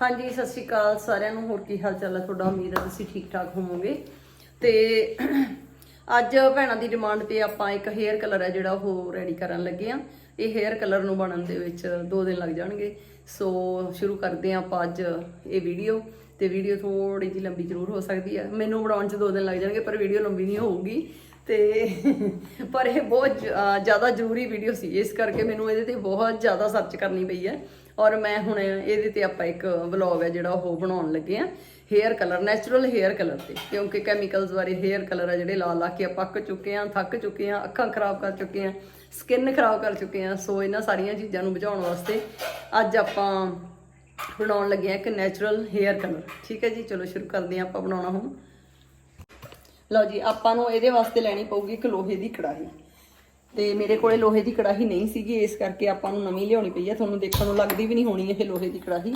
ਹਾਂਜੀ, ਸਤਿ ਸ਼੍ਰੀ ਅਕਾਲ ਸਾਰਿਆਂ ਨੂੰ। ਹੋਰ ਕੀ ਹਾਲ ਚਾਲ ਹੈ ਤੁਹਾਡਾ? ਉਮੀਦ ਹੈ ਤੁਸੀਂ ਠੀਕ ਠਾਕ ਹੋਵੋਗੇ। ਤੇ ਅੱਜ ਭੈਣਾਂ ਦੀ ਡਿਮਾਂਡ ਤੇ ਆਪਾਂ ਇੱਕ ਹੇਅਰ ਕਲਰ ਹੈ ਜਿਹੜਾ ਉਹ ਰੈਡੀ ਕਰਨ ਲੱਗੇ ਆ ਇਹ ਹੇਅਰ ਕਲਰ ਨੂੰ ਬਣਨ ਦੇ ਵਿੱਚ 2 ਦਿਨ ਲੱਗ ਜਾਣਗੇ। ਸੋ ਸ਼ੁਰੂ ਕਰਦੇ ਆ ਆਪਾਂ ਅੱਜ ਇਹ ਵੀਡੀਓ ਤੇ ਵੀਡੀਓ ਥੋੜੀ ਜਿਹੀ ਲੰਬੀ ਜ਼ਰੂਰ ਹੋ ਸਕਦੀ ਹੈ। ਮੈਨੂੰ ਬਣਾਉਣ 'ਚ 2 ਦਿਨ ਲੱਗ ਜਾਣਗੇ, ਪਰ ਵੀਡੀਓ ਲੰਬੀ ਨਹੀਂ ਹੋਊਗੀ। ਤੇ ਪਰ ਇਹ ਬਹੁਤ ਜ਼ਿਆਦਾ ਜ਼ਰੂਰੀ ਵੀਡੀਓ ਸੀ। ਇਸ ਕਰਕੇ ਮੈਨੂੰ ਇਹਦੇ ਤੇ ਬਹੁਤ ਜ਼ਿਆਦਾ ਸਰਚ ਕਰਨੀ ਪਈ ਹੈ। ਔਰ ਮੈਂ ਹੁਣ ਇਹਦੇ ਤੇ ਆਪਾਂ ਇੱਕ ਵਲੌਗ ਹੈ ਜਿਹੜਾ ਉਹ ਬਣਾਉਣ ਲੱਗੇ ਆ hair colour natural hair colour ਤੇ। ਕਿਉਂਕਿ ਕੈਮੀਕਲਸ ਬਾਰੇ ਹੇਅਰ ਕਲਰ ਆ ਜਿਹੜੇ ਲਾ ਲਾ ਕੇ ਆਪਾਂ ਅੱਕ ਚੁੱਕੇ ਆ, ਥੱਕ ਚੁੱਕੇ ਆ, ਅੱਖਾਂ ਖਰਾਬ ਕਰ ਚੁੱਕੇ ਆ ਸਕਿਨ ਖਰਾਬ ਕਰ ਚੁੱਕੇ ਆ। ਸੋ ਇਹਨਾਂ ਸਾਰੀਆਂ ਚੀਜ਼ਾਂ ਨੂੰ ਬਚਾਉਣ ਵਾਸਤੇ ਅੱਜ ਆਪਾਂ ਬਣਾਉਣ ਲੱਗੇ ਆ ਇੱਕ ਨੈਚੁਰਲ ਹੇਅਰ ਕਲਰ ਠੀਕ ਹੈ ਜੀ, ਚਲੋ ਸ਼ੁਰੂ ਕਰਦੇ ਆ ਆਪਾਂ ਬਣਾਉਣਾ ਹੁਣ। ਲਓ ਜੀ, ਆਪਾਂ ਨੂੰ ਇਹਦੇ ਵਾਸਤੇ ਲੈਣੀ ਪਊਗੀ ਇੱਕ ਲੋਹੇ ਦੀ ਕੜਾਹੀ। ਤੇ ਮੇਰੇ ਕੋਲੇ ਲੋਹੇ ਦੀ ਕੜਾਹੀ ਨਹੀਂ ਸੀਗੀ, ਇਸ ਕਰਕੇ ਆਪਾਂ ਨੂੰ ਨਵੀਂ ਲਿਆਉਣੀ ਪਈ ਹੈ ਤੁਹਾਨੂੰ ਦੇਖਣ ਨੂੰ ਲੱਗਦੀ ਵੀ ਨਹੀਂ ਹੋਣੀ ਇਹ ਲੋਹੇ ਦੀ ਕੜਾਹੀ।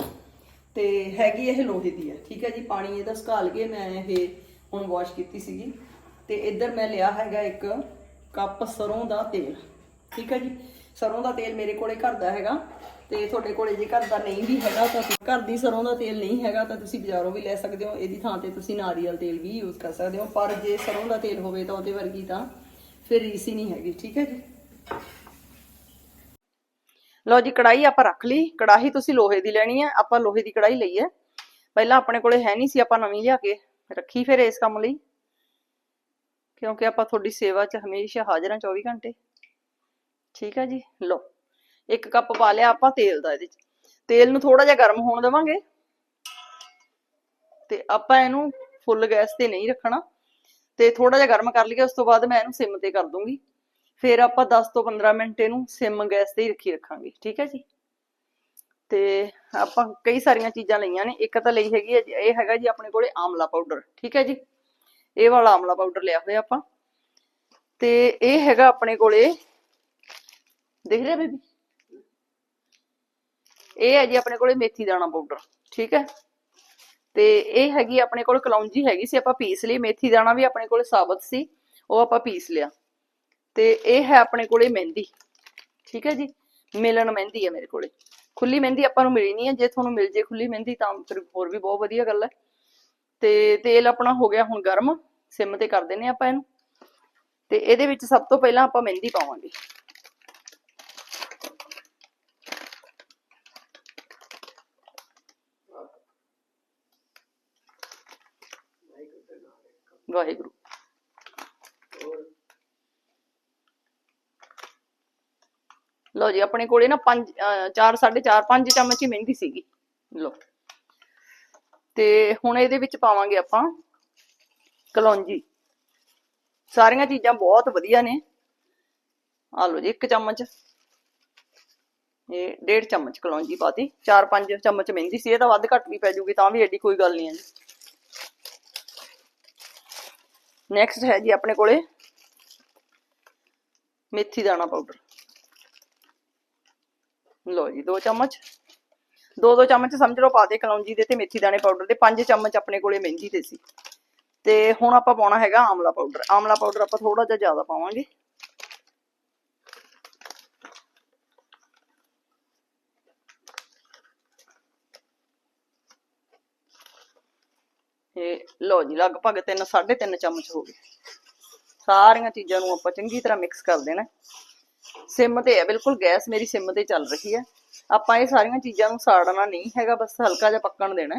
ਤੇ ਹੈਗੀ ਇਹ ਲੋਹੇ ਦੀ ਹੈ ਠੀਕ ਹੈ ਜੀ? ਪਾਣੀ ਇਹਦਾ ਸੁਕਾਲ ਕੇ ਮੈਂ ਇਹ ਹੁਣ ਵਾਸ਼ ਕੀਤੀ ਸੀਗੀ। ਤੇ ਇੱਧਰ ਮੈਂ ਲਿਆ ਹੈਗਾ ਇੱਕ ਕੱਪ ਸਰੋਂ ਦਾ ਤੇਲ, ਠੀਕ ਹੈ ਜੀ? ਸਰੋਂ ਦਾ ਤੇਲ ਮੇਰੇ ਕੋਲੇ ਘਰ ਦਾ ਹੈਗਾ। ਤੇ ਤੁਹਾਡੇ ਕੋਲੇ ਜੇ ਘਰ ਦਾ ਨਹੀਂ ਵੀ ਹੈਗਾ ਤਾਂ ਘਰ ਦੀ ਸਰੋਂ ਦਾ ਤੇਲ ਨਹੀਂ ਹੈਗਾ ਤਾਂ ਤੁਸੀਂ ਬਾਜ਼ਾਰੋਂ ਵੀ ਲੈ ਸਕਦੇ ਹੋ। ਇਹਦੀ ਥਾਂ ਤੇ ਤੁਸੀਂ ਨਾਰੀਅਲ ਤੇਲ ਵੀ ਯੂਜ਼ ਕਰ ਸਕਦੇ ਹੋ। ਪਰ ਜੇ ਸਰੋਂ ਦਾ ਤੇਲ ਹੋਵੇ ਤਾਂ ਉਹਦੇ ਵਰਗੀ ਤਾਂ ਫਿਰ ਰੀਸ ਹੀ ਨਹੀਂ ਹੈਗੀ, ਠੀਕ ਹੈ ਜੀ? ਲਓ ਜੀ ਕੜਾਈ ਆਪਾਂ ਰੱਖ ਲਈ। ਕੜਾਹੀ ਤੁਸੀਂ ਲੋਹੇ ਦੀ ਲੈਣੀ ਹੈ। ਆਪਾਂ ਲੋਹੇ ਦੀ ਕੜਾਈ ਲਈ ਹੈ। ਪਹਿਲਾਂ ਆਪਣੇ ਕੋਲੇ ਹੈ ਨਹੀਂ ਸੀ, ਆਪਾਂ ਨਵੀਂ ਲਿਆ ਕੇ ਰੱਖੀ ਫਿਰ ਇਸ ਕੰਮ ਲਈ। ਕਿਉਂਕਿ ਆਪਾਂ ਤੁਹਾਡੀ ਸੇਵਾ 'ਚ ਹਮੇਸ਼ਾ ਹਾਜ਼ਰ ਹਾਂ 24 ਘੰਟੇ। ਠੀਕ ਹੈ ਜੀ? ਲਓ, ਇੱਕ ਕੱਪ ਪਾ ਲਿਆ ਆਪਾਂ ਤੇਲ ਦਾ ਇਹਦੇ 'ਚ। ਤੇਲ ਨੂੰ ਥੋੜਾ ਜਿਹਾ ਗਰਮ ਹੋਣ ਦੇਵਾਂਗੇ। ਤੇ ਆਪਾਂ ਇਹਨੂੰ ਫੁੱਲ ਗੈਸ ਤੇ ਨਹੀਂ ਰੱਖਣਾ। ਤੇ ਥੋੜਾ ਜਿਹਾ ਗਰਮ ਕਰ ਲਈਏ, ਉਸ ਤੋਂ ਬਾਅਦ ਮੈਂ ਇਹਨੂੰ ਸਿਮ ਤੇ ਕਰ ਦੂੰਗੀ। ਫਿਰ ਆਪਾਂ 10 ਤੋਂ 15 ਮਿੰਟ ਇਹਨੂੰ ਸਿਮ ਗੈਸ ਤੇ ਹੀ ਰੱਖੀ ਰੱਖਾਂਗੇ, ਠੀਕ ਹੈ ਜੀ? ਤੇ ਆਪਾਂ ਕਈ ਸਾਰੀਆਂ ਚੀਜ਼ਾਂ ਲਈਆਂ ਨੇ, ਇੱਕ ਤਾਂ ਲਈ ਹੈਗੀ ਹੈ ਇਹ ਹੈਗਾ ਜੀ ਆਪਣੇ ਕੋਲੇ ਆਮਲਾ ਪਾਊਡਰ, ਠੀਕ ਹੈ ਜੀ? ਇਹ ਵਾਲਾ ਆਮਲਾ ਪਾਊਡਰ ਲਿਆ ਹੋਇਆ ਆਪਾਂ। ਤੇ ਇਹ ਹੈਗਾ ਆਪਣੇ ਕੋਲੇ, ਦੇਖ ਰਿਹਾ ਬੇਬੀ? ਇਹ ਹੈ ਜੀ ਆਪਣੇ ਕੋਲੇ ਮੇਥੀ ਦਾਣਾ ਪਾਊਡਰ, ਠੀਕ ਹੈ? ਤੇ ਇਹ ਹੈਗੀ ਆਪਣੇ ਕੋਲ ਕਲੌਂਜੀ ਹੈਗੀ ਸੀ, ਆਪਾਂ ਪੀਸ ਲਈ, ਮੇਥੀ ਦਾਣਾ ਵੀ ਆਪਣੇ ਕੋਲ ਸਾਬਤ ਸੀ, ਉਹ ਆਪਾਂ ਪੀਸ ਲਿਆ। ਤੇ ਇਹ ਹੈ ਆਪਣੇ ਕੋਲੇ ਮਹਿੰਦੀ, ਠੀਕ ਹੈ ਜੀ? ਮਿਲਣ ਮਹਿੰਦੀ ਹੈ ਮੇਰੇ ਕੋਲੇ। ਖੁੱਲੀ ਮਹਿੰਦੀ ਆਪਾਂ ਨੂੰ ਮਿਲੀ ਨਹੀਂ ਹੈ, ਜੇ ਤੁਹਾਨੂੰ ਮਿਲ ਜੇ ਖੁੱਲੀ ਮਹਿੰਦੀ ਤਾਂ ਫਿਰ ਹੋਰ ਵੀ ਬਹੁਤ ਵਧੀਆ ਗੱਲ ਹੈ। ਤੇ ਤੇਲ ਆਪਣਾ ਹੋ ਗਿਆ ਹੁਣ ਗਰਮ, ਸਿਮ ਤੇ ਕਰ ਦਿੰਨੇ ਆਪਾਂ ਇਹਨੂੰ। ਤੇ ਇਹਦੇ ਵਿੱਚ ਸਭ ਤੋਂ ਪਹਿਲਾਂ ਆਪਾਂ ਮਹਿੰਦੀ ਪਾਵਾਂਗੇ। ਵਾਹਿਗੁਰੂ। ਲਓ ਜੀ, ਆਪਣੇ ਕੋਲੇ ਨਾ 5 4 4.5 5 ਚਮਚ ਹੀ ਮਹਿੰਦੀ ਸੀਗੀ। ਲਓ। ਤੇ ਹੁਣ ਇਹਦੇ ਵਿੱਚ ਪਾਵਾਂਗੇ ਆਪਾਂ ਕਲੌਂਜੀ। ਸਾਰੀਆਂ ਚੀਜ਼ਾਂ ਬਹੁਤ ਵਧੀਆ ਨੇ। ਆ ਲਓ ਜੀ, ਇੱਕ ਚਮਚ। ਇਹ ਡੇਢ ਚਮਚ ਕਲੌਂਜੀ ਪਾਤੀ। 4-5 ਚਮਚ ਮਹਿੰਦੀ ਸੀ, ਇਹ ਤਾਂ ਵੱਧ ਘੱਟ ਵੀ ਪੈ ਜੂਗੀ, ਤਾਂ ਵੀ ਐਡੀ ਕੋਈ ਗੱਲ ਨਹੀਂ ਹੈ ਜੀ ਨੈਕਸਟ ਹੈ ਜੀ ਆਪਣੇ ਕੋਲੇ ਮੇਥੀ ਦਾਣਾ ਪਾਊਡਰ ਲਓ ਜੀ 2 ਚਮਚ। ਦੋ ਦੋ ਚਮਚ ਸਮਝ ਲਓ, ਪਾ ਦੇ ਕਲੌਂਜੀ ਦੇ ਤੇ ਮੇਥੀ ਦਾਣੇ ਪਾਊਡਰ ਦੇ। 5 ਚਮਚ ਆਪਣੇ ਕੋਲੇ ਮਹਿੰਦੀ ਦੇ ਸੀ। ਤੇ ਹੁਣ ਆਪਾਂ ਪਾਉਣਾ ਹੈਗਾ ਆਮਲਾ ਪਾਊਡਰ ਆਮਲਾ ਪਾਊਡਰ ਆਪਾਂ ਥੋੜਾ ਜਿਹਾ ਜ਼ਿਆਦਾ ਪਾਵਾਂਗੇ। ਇਹ ਲਓ ਜੀ, ਲਗਭਗ 3 3.5 ਚਮਚ ਹੋ ਗਏ। ਸਾਰੀਆਂ ਚੀਜ਼ਾਂ ਨੂੰ ਆਪਾਂ ਚੰਗੀ ਤਰ੍ਹਾਂ ਮਿਕਸ ਕਰ ਦੇਣਾ। ਸਿਮ ਤੇ ਹੈ, ਬਿਲਕੁਲ ਗੈਸ ਮੇਰੀ ਸਿਮ ਤੇ ਚੱਲ ਰਹੀ ਹੈ। ਆਪਾਂ ਇਹ ਸਾਰੀਆਂ ਚੀਜ਼ਾਂ ਨੂੰ ਸਾੜਨਾ ਨਹੀਂ ਹੈਗਾ, ਬਸ ਹਲਕਾ ਜਿਹਾ ਪੱਕਣ ਦੇਣਾ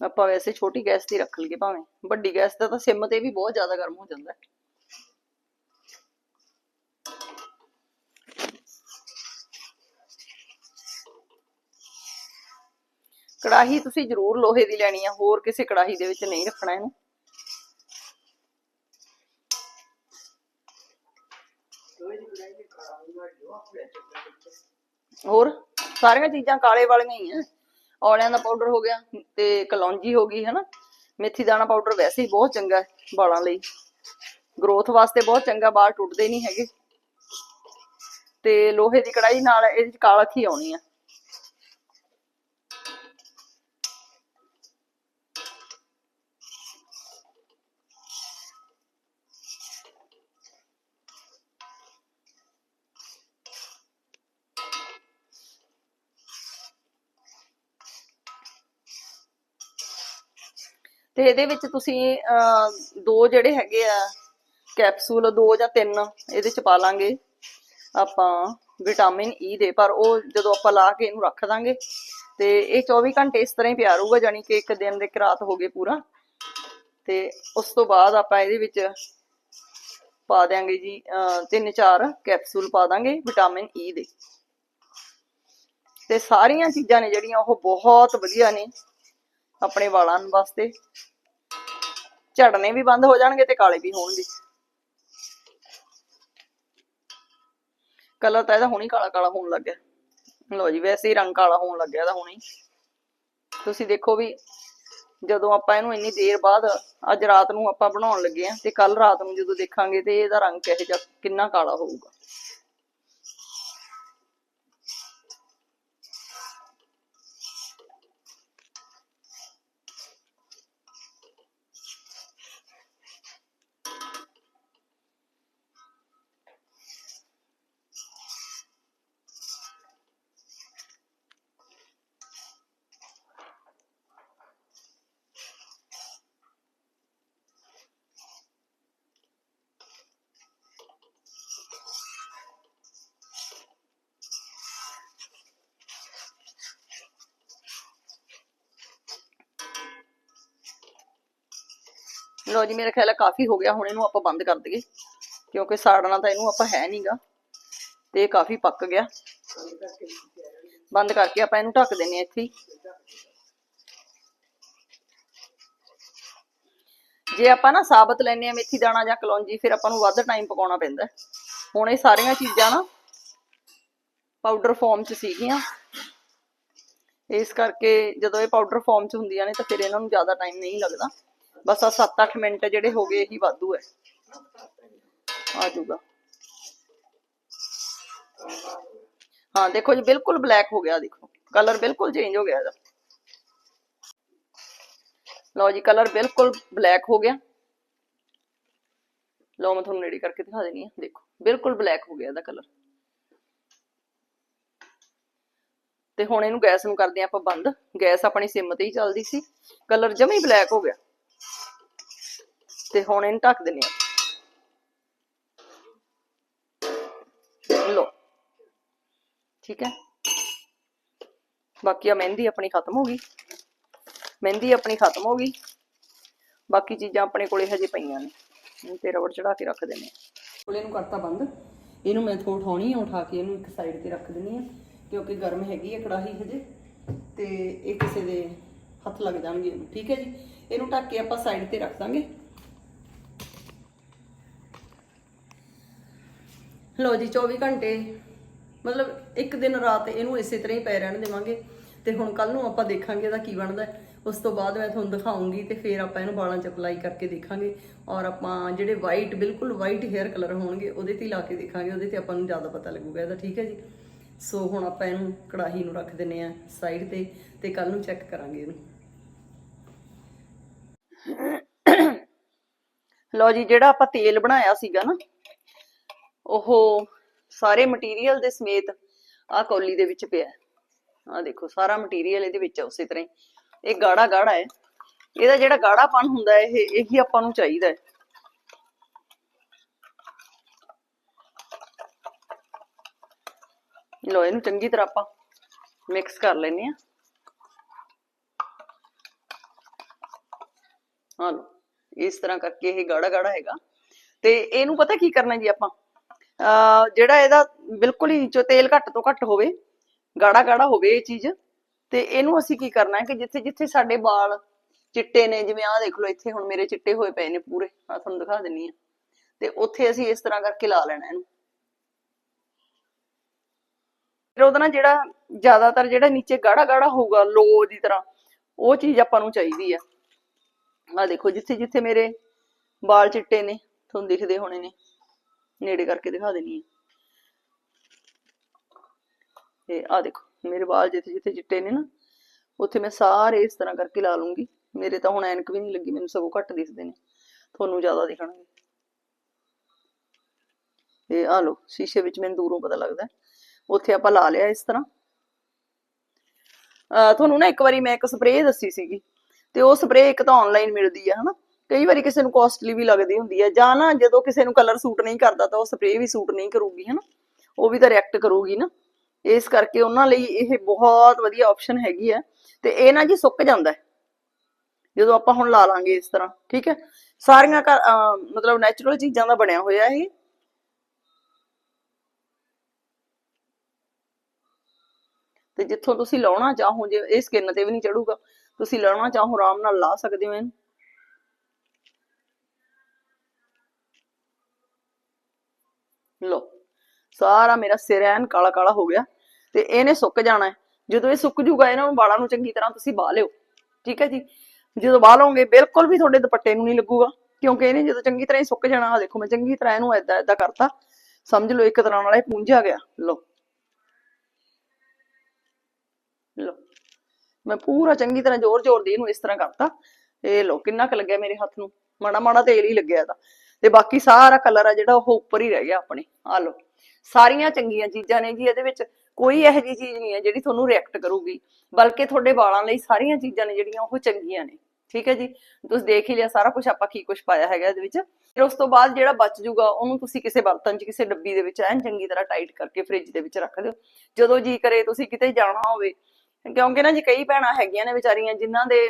ਆਪਾਂ ਵੈਸੇ ਛੋਟੀ ਗੈਸ ਤੇ ਰੱਖ ਲਈਏ ਭਾਵੇਂ, ਵੱਡੀ ਗੈਸ ਦਾ ਤਾਂ ਸਿਮ ਤੇ ਵੀ ਬਹੁਤ ਜ਼ਿਆਦਾ ਗਰਮ ਹੋ ਜਾਂਦਾ। ਹੈ ਕੜਾਹੀ ਤੁਸੀਂ ਜ਼ਰੂਰ ਲੋਹੇ ਦੀ ਲੈਣੀ ਆ, ਹੋਰ ਕਿਸੇ ਕੜਾਹੀ ਦੇ ਵਿੱਚ ਨਹੀਂ ਰੱਖਣਾ ਇਹਨੂੰ। ਹੋਰ, ਸਾਰੀਆਂ ਚੀਜ਼ਾਂ ਕਾਲੇ ਵਾਲੀਆਂ ਹੀ ਆ। ਔਲਿਆਂ ਦਾ ਪਾਊਡਰ ਹੋ ਗਿਆ ਤੇ ਕਲੌਂਜੀ ਹੋ ਗਈ, ਹਨਾ? ਮੇਥੀ ਦਾਣਾ ਪਾਊਡਰ ਵੈਸੇ ਹੀ ਬਹੁਤ ਚੰਗਾ ਹੈ ਵਾਲਾਂ ਲਈ। ਗਰੋਥ ਵਾਸਤੇ ਬਹੁਤ ਚੰਗਾ, ਵਾਲ ਟੁੱਟਦੇ ਨਹੀਂ ਹੈਗੇ। ਤੇ ਲੋਹੇ ਦੀ ਕੜਾਈ ਨਾਲ ਇਹਦੇ ਚ ਕਾਲਖ ਹੀ ਆਉਣੀ ਆ। ਤੇ ਇਹਦੇ ਵਿੱਚ ਤੁਸੀਂ ਦੋ ਜਿਹੜੇ ਹੈਗੇ ਆ ਕੈਪਸੂਲ ਦੋ ਜਾਂ ਤਿੰਨ, ਇਹਦੇ ਚ ਪਾ ਲਾਂਗੇ। ਆਪਾਂ ਵਿਟਾਮਿਨ ਈ e ਦੇ, ਪਰ ਉਹ ਜਦੋਂ ਆਪਾਂ ਲਾ ਕੇ ਇਹਨੂੰ ਰੱਖ ਦਾਂਗੇ, ਤੇ ਇਹ 24 ਘੰਟੇ ਇਸ ਤਰ੍ਹਾਂ ਹੀ ਪਿਆ ਰਹੂਗਾ ਜਾਨੀ ਕਿ ਇੱਕ ਦਿਨ ਦੇ ਰਾਤ ਹੋ ਗਏ ਪੂਰਾ। ਤੇ ਉਸ ਤੋਂ ਬਾਅਦ ਆਪਾਂ ਇਹਦੇ ਵਿੱਚ ਪਾ ਦਿਆਂਗੇ ਜੀ ਤਿੰਨ ਚਾਰ ਕੈਪਸੂਲ ਪਾ ਦਾਂਗੇ ਵਿਟਾਮਿਨ ਈ e ਦੇ। ਤੇ ਸਾਰੀਆਂ ਚੀਜ਼ਾਂ ਨੇ ਜਿਹੜੀਆਂ, ਉਹ ਬਹੁਤ ਵਧੀਆ ਨੇ। ਆਪਣੇ ਵਾਲਾਂ ਵਾਸਤੇ। ਝੜਨੇ ਵੀ ਬੰਦ ਹੋ ਜਾਣਗੇ ਤੇ ਕਾਲੇ ਵੀ ਹੋਣਗੇ। ਕਲਰ ਤਾਂ ਇਹਦਾ ਹੁਣੀ ਕਾਲਾ ਕਾਲਾ ਹੋਣ ਲੱਗ ਲੋ ਜੀ, ਵੈਸੇ ਹੀ ਰੰਗ ਕਾਲਾ ਹੋਣ ਲੱਗਿਆ ਇਹਦਾ ਹੁਣੀ। ਤੁਸੀਂ ਦੇਖੋ ਵੀ ਜਦੋਂ ਆਪਾਂ ਇਹਨੂੰ ਇੰਨੀ ਦੇਰ ਬਾਅਦ ਅੱਜ ਰਾਤ ਨੂੰ ਆਪਾਂ ਬਣਾਉਣ ਲੱਗੇ ਆ ਤੇ ਕੱਲ ਰਾਤ ਨੂੰ ਜਦੋਂ ਦੇਖਾਂਗੇ ਤੇ ਇਹਦਾ ਰੰਗ ਕਿਹੋ ਜਿਹਾ, ਕਿੰਨਾ ਕਾਲਾ ਹੋਊਗਾ। ਲੋ ਜੀ, ਮੇਰਾ ਖਿਆਲ ਹੈ ਕਾਫੀ ਹੋ ਗਿਆ, ਹੁਣ ਇਹਨੂੰ ਆਪਾਂ ਬੰਦ ਕਰ ਦਈਏ, ਕਿਉਂਕਿ ਸਾੜਨਾ ਤਾਂ ਇਹਨੂੰ ਆਪਾਂ ਹੈ ਨਹੀਂਗਾ ਤੇ ਕਾਫੀ ਪੱਕ ਗਿਆ। ਬੰਦ ਕਰਕੇ ਆਪਾਂ ਇਹਨੂੰ ਢੱਕ ਦਿੰਨੇ ਆ ਇੱਥੇ ਜੇ ਆਪਾਂ ਨਾ ਸਾਬਤ ਲੈਨੇ ਆ ਮੇਥੀ ਦਾਣਾ ਜਾਂ ਕਲੌਂਜੀ, ਫਿਰ ਆਪਾਂ ਨੂੰ ਵੱਧ ਟਾਈਮ ਪਕਾਉਣਾ ਪੈਂਦਾ। ਹੁਣ ਇਹ ਸਾਰੀਆਂ ਚੀਜ਼ਾਂ ਨਾ ਪਾਊਡਰ ਫਾਰਮ ਚ ਸੀਗੀਆਂ। ਇਸ ਕਰਕੇ ਜਦੋਂ ਇਹ ਪਾਊਡਰ ਫਾਰਮ ਚ ਹੁੰਦੀਆਂ ਨੇ, ਤਾਂ ਫਿਰ ਇਹਨਾਂ ਨੂੰ ਜ਼ਿਆਦਾ ਟਾਈਮ ਨਹੀਂ ਲੱਗਦਾ। ਬਸ ਆ 7-8 ਮਿੰਟ ਜਿਹੜੇ ਹੋ ਗਏ, ਇਹੀ ਵਾਧੂ ਹੈ। ਆ ਜਾਊਗਾ। ਹਾਂ, ਦੇਖੋ ਜੀ, ਬਿਲਕੁਲ ਬਲੈਕ ਹੋ ਗਿਆ, ਦੇਖੋ। ਕਲਰ ਬਿਲਕੁਲ ਚੇਂਜ ਹੋ ਗਿਆ ਇਹਦਾ। ਲਓ ਜੀ ਕਲਰ ਬਿਲਕੁਲ ਬਲੈਕ ਹੋ ਗਿਆ। ਲਓ, ਮੈਂ ਤੁਹਾਨੂੰ ਨੇੜੇ ਕਰਕੇ ਦਿਖਾ ਦੇਣੀ ਹੈ। ਦੇਖੋ, ਬਿਲਕੁਲ ਬਲੈਕ ਹੋ ਗਿਆ ਇਹਦਾ ਕਲਰ ਤੇ ਹੁਣ ਇਹਨੂੰ ਗੈਸ ਨੂੰ ਕਰਦੇ ਹਾਂ ਆਪਾਂ ਬੰਦ। ਗੈਸ ਆਪਣੀ ਸਿਮ ਤੇ ਹੀ ਚੱਲਦੀ ਸੀ। ਕਲਰ ਜਮੀ ਬਲੈਕ ਹੋ ਗਿਆ। ਤੇ ਹੁਣ ਇਹਨੂੰ ਢੱਕ ਦਿੰਨੇ ਆ ਲੋ ਠੀਕ ਹੈ? ਬਾਕੀ ਆ ਮਹਿੰਦੀ ਆਪਣੀ ਖਤਮ ਹੋ ਗਈ। ਮਹਿੰਦੀ ਆਪਣੀ ਖਤਮ ਹੋ ਗਈ। ਬਾਕੀ ਚੀਜ਼ਾਂ ਆਪਣੇ ਕੋਲੇ ਹਜੇ ਪਈਆਂ ਨੇ। ਹੁਣ ਤੇ ਰਬੜ ਚੜਾ ਕੇ ਰੱਖ ਦਿੰਨੇ ਆ ਕੋਲੇ ਨੂੰ ਕਰਤਾ ਬੰਦ। ਇਹਨੂੰ ਮੈਂ ਥੋੜਾ ਉਠਾਉਣੀ ਆ ਉਠਾ ਕੇ ਇਹਨੂੰ ਇੱਕ ਸਾਈਡ ਤੇ ਰੱਖ ਦਿੰਨੀ ਆ ਕਿਉਂਕਿ ਗਰਮ ਹੈਗੀ ਹੈ ਕੜਾਹੀ ਹਜੇ। ਤੇ ਇਹ ਕਿਸੇ ਦੇ ਹੱਥ ਲੱਗ ਜਾਣਗੇ ਇਹਨੂੰ, ਠੀਕ ਹੈ ਜੀ? ਇਹਨੂੰ ਢੱਕ ਕੇ ਆਪਾਂ ਸਾਈਡ ਤੇ ਰੱਖ ਦਾਂਗੇ। ਲੋ ਜੀ 24 ਘੰਟੇ, ਮਤਲਬ ਇੱਕ ਦਿਨ ਰਾਤ ਇਹਨੂੰ ਇਸੇ ਤਰ੍ਹਾਂ ਹੀ ਪੈ ਰਹਿਣ ਦੇਵਾਂਗੇ ਤੇ ਹੁਣ ਕੱਲ ਨੂੰ ਆਪਾਂ ਦੇਖਾਂਗੇ ਇਹਦਾ ਕੀ ਬਣਦਾ ਉਸ ਤੋਂ ਬਾਅਦ ਮੈਂ ਤੁਹਾਨੂੰ ਦਿਖਾਉਂਗੀ ਤੇ ਫਿਰ ਆਪਾਂ ਇਹਨੂੰ ਵਾਲਾਂ 'ਚ ਅਪਲਾਈ ਕਰਕੇ ਦੇਖਾਂਗੇ ਔਰ ਆਪਾਂ ਜਿਹੜੇ ਵਾਈਟ ਬਿਲਕੁਲ ਵਾਈਟ ਹੇਅਰ ਕਲਰ ਹੋਣਗੇ ਉਹਦੇ ਤੇ ਲਾ ਕੇ ਦੇਖਾਂਗੇ, ਉਹਦੇ ਤੇ ਆਪਾਂ ਨੂੰ ਜ਼ਿਆਦਾ ਪਤਾ ਲੱਗੂਗਾ ਇਹਦਾ, ਠੀਕ ਹੈ ਜੀ? ਸੋ ਹੁਣ ਆਪਾਂ ਇਹਨੂੰ ਕੜਾਹੀ ਨੂੰ ਰੱਖ ਦਿੰਨੇ ਆ ਸਾਈਡ ਤੇ ਤੇ ਕੱਲ ਨੂੰ ਚੈੱਕ ਕਰਾਂਗੇ ਇਹਨੂੰ। ਲਓ ਜੀ, ਜਿਹੜਾ ਆਪਾਂ ਤੇਲ ਬਣਾਇਆ ਸੀਗਾ ਨਾ ਉਹ ਸਾਰੇ ਮਟੀਰੀਅਲ ਦੇ ਸਮੇਤ ਆ ਕੌਲੀ ਦੇ ਵਿੱਚ ਪਿਆ ਆ ਦੇਖੋ, ਸਾਰਾ ਮਟੀਰੀਅਲ ਇਹਦੇ ਵਿੱਚ ਉਸੇ ਤਰ੍ਹਾਂ ਹੀ। ਇਹ ਗਾੜਾ ਗਾੜਾ ਹੈ। ਇਹਦਾ ਜਿਹੜਾ ਗਾੜਾਪਨ ਹੁੰਦਾ ਇਹ ਇਹੀ ਆਪਾਂ ਨੂੰ ਚਾਹੀਦਾ ਹੈ। ਲੋ ਇਹਨੂੰ ਚੰਗੀ ਤਰ੍ਹਾਂ ਆਪਾਂ ਮਿਕਸ ਕਰ ਲੈਨੇ ਆ ਹਾਂ ਲਓ, ਇਸ ਤਰ੍ਹਾਂ ਕਰਕੇ ਇਹ ਗਾੜਾ ਗਾੜਾ ਹੈਗਾ। ਤੇ ਇਹਨੂੰ ਪਤਾ ਕੀ ਕਰਨਾ ਜੀ ਆਪਾਂ? ਜਿਹੜਾ ਇਹਦਾ ਬਿਲਕੁਲ ਹੀ ਜੋ ਤੇਲ ਘੱਟ ਤੋਂ ਘੱਟ ਹੋਵੇ, ਗਾੜਾ ਗਾੜਾ ਹੋਵੇ ਇਹ ਚੀਜ਼, ਤੇ ਇਹਨੂੰ ਅਸੀਂ ਕੀ ਕਰਨਾ ਹੈ ਕਿ ਜਿੱਥੇ ਜਿੱਥੇ ਸਾਡੇ ਵਾਲ ਚਿੱਟੇ ਨੇ, ਜਿਵੇਂ ਆਹ ਦੇਖ ਲਓ, ਇੱਥੇ ਹੁਣ ਮੇਰੇ ਚਿੱਟੇ ਹੋਏ ਪਏ ਨੇ ਪੂਰੇ ਆ ਤੁਹਾਨੂੰ ਦਿਖਾ ਦਿੰਨੀ ਆ ਤੇ ਉੱਥੇ ਅਸੀਂ ਇਸ ਤਰ੍ਹਾਂ ਕਰਕੇ ਲਾ ਲੈਣਾ ਇਹਨੂੰ। ਫਿਰ ਉਹਦਾ ਨਾ ਜਿਹੜਾ ਜ਼ਿਆਦਾਤਰ ਜਿਹੜਾ ਨੀਚੇ ਗਾੜਾ ਗਾੜਾ ਹੋਊਗਾ, ਲੋ ਦੀ ਤਰ੍ਹਾਂ, ਉਹ ਚੀਜ਼ ਆਪਾਂ ਨੂੰ ਚਾਹੀਦੀ ਆ। ਆ ਦੇਖੋ, ਜਿੱਥੇ ਜਿੱਥੇ ਮੇਰੇ ਵਾਲ ਚਿੱਟੇ ਨੇ, ਤੁਹਾਨੂੰ ਦਿਖਦੇ ਹੋਣੇ ਨੇ। ਨੇੜੇ ਕਰਕੇ ਦਿਖਾ ਦੇਣੀ ਹੈ ਤੇ ਆ ਦੇਖੋ, ਮੇਰੇ ਵਾਲ ਜਿੱਥੇ ਜਿੱਥੇ ਚਿੱਟੇ ਨੇ ਨਾ, ਉੱਥੇ ਮੈਂ ਸਾਰੇ ਇਸ ਤਰ੍ਹਾਂ ਕਰਕੇ ਲਾ ਲੂੰਗੀ। ਮੇਰੇ ਤਾਂ ਹੁਣ ਐਨਕ ਵੀ ਨਹੀਂ ਲੱਗੀ, ਮੈਨੂੰ ਸਗੋਂ ਘੱਟ ਦਿਖਦੇ ਨੇ। ਤੁਹਾਨੂੰ ਜ਼ਿਆਦਾ ਦਿਖਣਗੇ। ਇਹ ਆ ਲੋ ਸ਼ੀਸ਼ੇ ਵਿੱਚ ਮੈਨੂੰ ਦੂਰੋਂ ਪਤਾ ਲੱਗਦਾ ਉੱਥੇ ਆਪਾਂ ਲਾ ਲਿਆ ਇਸ ਤਰ੍ਹਾਂ। ਤੁਹਾਨੂੰ ਨਾ ਇੱਕ ਵਾਰੀ ਮੈਂ ਇੱਕ ਸਪਰੇਅ ਦੱਸੀ ਸੀਗੀ। ਤੇ ਉਹ ਸਪਰੇਅ ਇੱਕ ਤਾਂ ਆਨਲਾਈਨ ਮਿਲਦੀ ਆ, ਹਨਾ? ਕਈ ਵਾਰੀ ਕਿਸੇ ਨੂੰ ਕਾਸਟਲੀ ਵੀ ਲੱਗਦੀ ਹੁੰਦੀ ਹੈ ਜਾਂ ਨਾ ਜਦੋਂ ਕਿਸੇ ਨੂੰ ਕਲਰ ਸੂਟ ਨਹੀਂ ਕਰਦਾ ਤਾਂ ਉਹ ਸਪਰੇਅ ਵੀ ਸੂਟ ਨਹੀਂ ਕਰੂਗੀ, ਹਨਾ? ਉਹ ਵੀ ਤਾਂ ਰਿਐਕਟ ਕਰੂਗੀ ਨਾ। ਇਸ ਕਰਕੇ ਉਹਨਾਂ ਲਈ ਇਹ ਬਹੁਤ ਵਧੀਆ ਆਪਸ਼ਨ ਹੈਗੀ ਹੈ ਤੇ ਇਹ ਨਾ ਜੀ ਸੁੱਕ ਜਾਂਦਾ ਹੈ। ਜਦੋਂ ਆਪਾਂ ਹੁਣ ਲਾ ਲਾਂਗੇ ਇਸ ਤਰ੍ਹਾਂ, ਠੀਕ ਹੈ? ਸਾਰੀਆਂ ਮਤਲਬ ਨੈਚੁਰਲ ਚੀਜ਼ਾਂ ਦਾ ਬਣਿਆ ਹੋਇਆ ਇਹ। ਤੇ ਜਿੱਥੋਂ ਤੁਸੀਂ ਲਾਉਣਾ ਚਾਹੋ, ਜੇ ਇਹ ਸਕਿਨ ਤੇ ਵੀ ਨਹੀਂ ਚੜੂਗਾ, ਤੁਸੀਂ ਲਾਉਣਾ ਚਾਹੋ, ਆਰਾਮ ਨਾਲ ਲਾ ਸਕਦੇ ਹੋ ਇਹਨੂੰ। ਲੋ ਸਾਰਾ ਮੇਰਾ ਸਿਰ ਐਨ ਕਾਲਾ ਕਾਲਾ ਹੋ ਗਿਆ ਤੇ ਇਹਨੇ ਸੁੱਕ ਜਾਣਾ ਹੈ। ਜਦੋਂ ਇਹ ਸੁੱਕ ਜੂਗਾ, ਇਹਨਾਂ ਨੂੰ ਵਾਲਾਂ ਨੂੰ ਚੰਗੀ ਤਰ੍ਹਾਂ ਤੁਸੀਂ ਬਾਹ ਲਿਓ। ਠੀਕ ਹੈ ਜੀ? ਜਦੋਂ ਬਾਹ ਲਓਗੇ, ਬਿਲਕੁਲ ਵੀ ਤੁਹਾਡੇ ਦੁਪੱਟੇ ਨੂੰ ਨਹੀਂ ਲੱਗੂਗਾ, ਕਿਉਂਕਿ ਇਹਨੇ ਜਦੋਂ ਚੰਗੀ ਤਰ੍ਹਾਂ ਹੀ ਸੁੱਕ ਜਾਣਾ ਆ ਦੇਖੋ ਮੈਂ ਚੰਗੀ ਤਰ੍ਹਾਂ ਇਹਨੂੰ ਏਦਾਂ ਏਦਾਂ ਕਰਤਾ। ਸਮਝ ਲਓ, ਇੱਕ ਤਰ੍ਹਾਂ ਨਾਲ ਇਹ ਪੁੰਝਿਆ ਗਿਆ। ਲੋ ਲੋ ਮੈਂ ਪੂਰਾ ਚੰਗੀ ਤਰ੍ਹਾਂ ਜ਼ੋਰ ਜ਼ੋਰ ਦੀ ਇਹਨੂੰ ਇਸ ਤਰ੍ਹਾਂ ਕਰਤਾ। ਇਹ ਲੋ ਕਿੰਨਾ ਕੁ ਲੱਗਿਆ ਮੇਰੇ ਹੱਥ ਨੂੰ? ਮਾੜਾ ਮਾੜਾ ਤੇਲ ਹੀ ਲੱਗਿਆ ਇਹਦਾ। ਤੇ ਬਾਕੀ ਸਾਰਾ ਕਲਰ ਆ ਜਿਹੜਾ ਉਹ ਉੱਪਰ ਹੀ ਰਹਿ ਗਿਆ ਆਪਣੇ। ਆ ਲੋ ਸਾਰੀਆਂ ਚੰਗੀਆਂ ਚੀਜ਼ਾਂ ਨੇ ਜੀ, ਇਹਦੇ ਵਿੱਚ ਕੋਈ ਇਹੋ ਜਿਹੀ ਚੀਜ਼ ਨਹੀਂ ਹੈ ਜਿਹੜੀ ਤੁਹਾਨੂੰ ਰਿਐਕਟ ਕਰੂਗੀ। ਬਲਕਿ ਤੁਹਾਡੇ ਵਾਲਾਂ ਲਈ ਸਾਰੀਆਂ ਚੀਜ਼ਾਂ ਨੇ ਜਿਹੜੀਆਂ ਉਹ ਚੰਗੀਆਂ ਨੇ। ਠੀਕ ਹੈ ਜੀ? ਤੁਸੀਂ ਦੇਖ ਹੀ ਲਿਆ ਸਾਰਾ ਕੁਝ ਆਪਾਂ ਕੀ ਕੁਝ ਪਾਇਆ ਹੈਗਾ ਇਹਦੇ ਵਿੱਚ। ਫਿਰ ਉਸ ਤੋਂ ਬਾਅਦ ਜਿਹੜਾ ਬਚ ਜੂਗਾ, ਉਹਨੂੰ ਤੁਸੀਂ ਕਿਸੇ ਬਰਤਨ 'ਚ, ਕਿਸੇ ਡੱਬੀ ਦੇ ਵਿੱਚ ਐਨ ਚੰਗੀ ਤਰ੍ਹਾਂ ਟਾਈਟ ਕਰਕੇ ਫ੍ਰਿਜ ਦੇ ਵਿੱਚ ਰੱਖ ਦਿਓ। ਜਦੋਂ ਜੀ ਕਰੇ ਤੁਸੀਂ ਕਿਤੇ ਜਾਣਾ ਹੋਵੇ, ਕਿਉਂਕਿ ਨਾ ਜੀ ਕਈ ਭੈਣਾਂ ਹੈਗੀਆਂ ਨੇ ਵਿਚਾਰੀਆਂ ਜਿਨ੍ਹਾਂ ਦੇ